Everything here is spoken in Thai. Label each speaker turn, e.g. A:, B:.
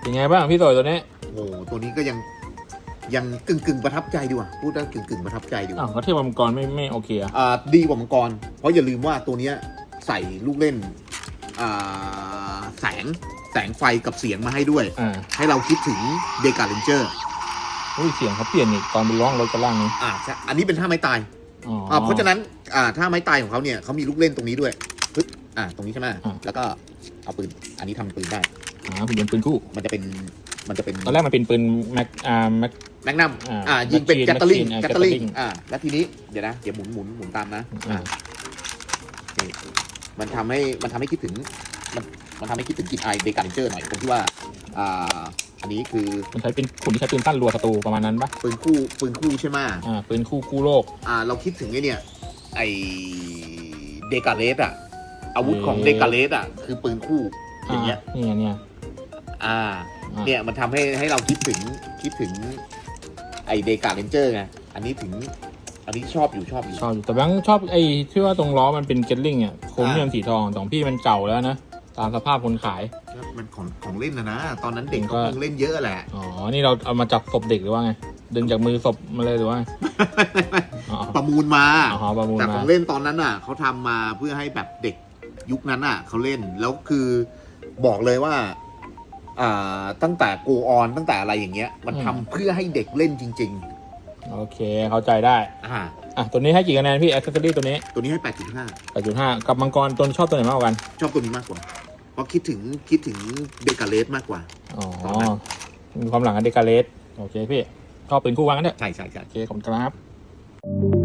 A: เป็นไงบ้างพี่ต่อยตัวนี้
B: โอ้โหตัวนี้ก็ยังยังกึ่งกึ่งๆประทับใจดีกว่าพูดได้กึ่งกึ่งๆประทับใจดีก
A: อ้าว
B: ว่า
A: เขาเทียบกับมังกรไม่ไม่โอเคอะ
B: อ่าดีกว่ามังกร เพราะอย่าลืมว่าตัวเนี้ยใส่ลูกเล่นอ่าแสงแสงไฟกับเสียงมาให้ด้วย
A: อ่า
B: ให้เราคิดถึงเดกาเลนเจอร์
A: อุ้ยเสียงเขาเปลี่ยนอีกตอนไปร้องรถกระล่างนี้
B: อ่าใช่อันนี้เป็นท่าไม้ตาย
A: อ๋ออ
B: อ่าเพราะฉะนั้นอ่าท่าไม้ตายของเขาเนี่ยเขามีลูกเล่นตรงนี้ด้วยปึ๊บอ่าตรงนี้ใช่ไหม
A: อ่า
B: แล้วก็เอาปืนอันนี้ทำปืนได้
A: อ่าเป็นปืนคู่
B: มันจะเป็นมันจะเป็น
A: ตอนแรกมันเป็นปืนแม็กอ่าแม็ก
B: แมกนัม
A: อ่า
B: อ่ายิงเป็น
A: Machine
B: แกตเตอร์ลิง
A: Machine อ่า
B: แกตเตอร์ลิง
A: Gatling
B: อ่าแล้วทีนี้เดี๋ยวนะ เดี๋ยวหมุนหมุนหมุนตามนะ
A: อ่า
B: นี่มันทำให้มันทำให้คิดถึง มันมันทำให้คิดถึงกลินไอเดกาเลนเจอร์หน่อยตรงที่ว่าอ่าอันนี้คือ
A: มันใช้เป็นขุนที่ใช้ปืนสั้นรัวศัตรูประมาณนั้นปะ
B: ปืนคู่ปืนคู่ใช่ไหม
A: อ่าปืนคู่กู้โลก
B: อ่าเราคิดถึงไอ้เนี่ยไอเดกาเลสอะอาวุธของ
A: เอ๊ะ
B: เดกาเลสอะคือปืนคู่อย่างเงี้ย
A: นี่ไงเนี่ย
B: อ่า
A: อ่า
B: เนี่ยมันทำให้ให้เราคิดถึงคิดถึงไอเดกาเลนเจอร์ไง อันนี้ถึง อันนี้ชอบอยู่ชอบอยู่
A: ชอบอยู่แต่แบงค์ชอบไอ้ที่ว่าตรงล้อมันเป็นเกตลิงอะโครเมียมสีทองของพี่มันเก่าแล้วนะ ตามสภาพคนขาย
B: มันของของเล่นนะนะ ตอนนั้นเด็ก
A: มันก็
B: ก็คงเล่นเยอะแหละ
A: อ๋อ นี่เราเอามาจับศพเด็กหรือว่าไง ดึงจากมือศพมาเลยหรือว่าไงอ๋อ
B: ประมูลมา
A: อ๋อประมูล
B: แต่ข
A: มา
B: องเล่นตอนนั้นอะเขาทำมาเพื่อให้แบบเด็กยุคนั้นอะเขาเล่นแล้วคือบอกเลยว่าอ่า ตั้งแต่โกออนตั้งแต่อะไรอย่างเงี้ย มันทำเพื่อให้เด็กเล่นจริง
A: โอเค เข้าใจได้
B: ๆ อ่า
A: อะ ตัวนี้ให้กี่คะแนนพี่แอคเซสซอรี่ตัวนี้
B: ตัวนี้ให้
A: 8.5กับมังกรตัวนี้ชอบตัวไหนมากกว่ากัน
B: 8.5ชอบตัวนี้มากกว่า เพราะคิดถึงคิดถึงเดกาเลสมากกว่า
A: อ๋อ
B: ตอนนั้น
A: มีความหลังกับเดกาเลส โอเคพี่ชอบปืนคู่วางกันเถอะ
B: ใช่ใช่ใช่
A: โอเค ขอบคุณครับ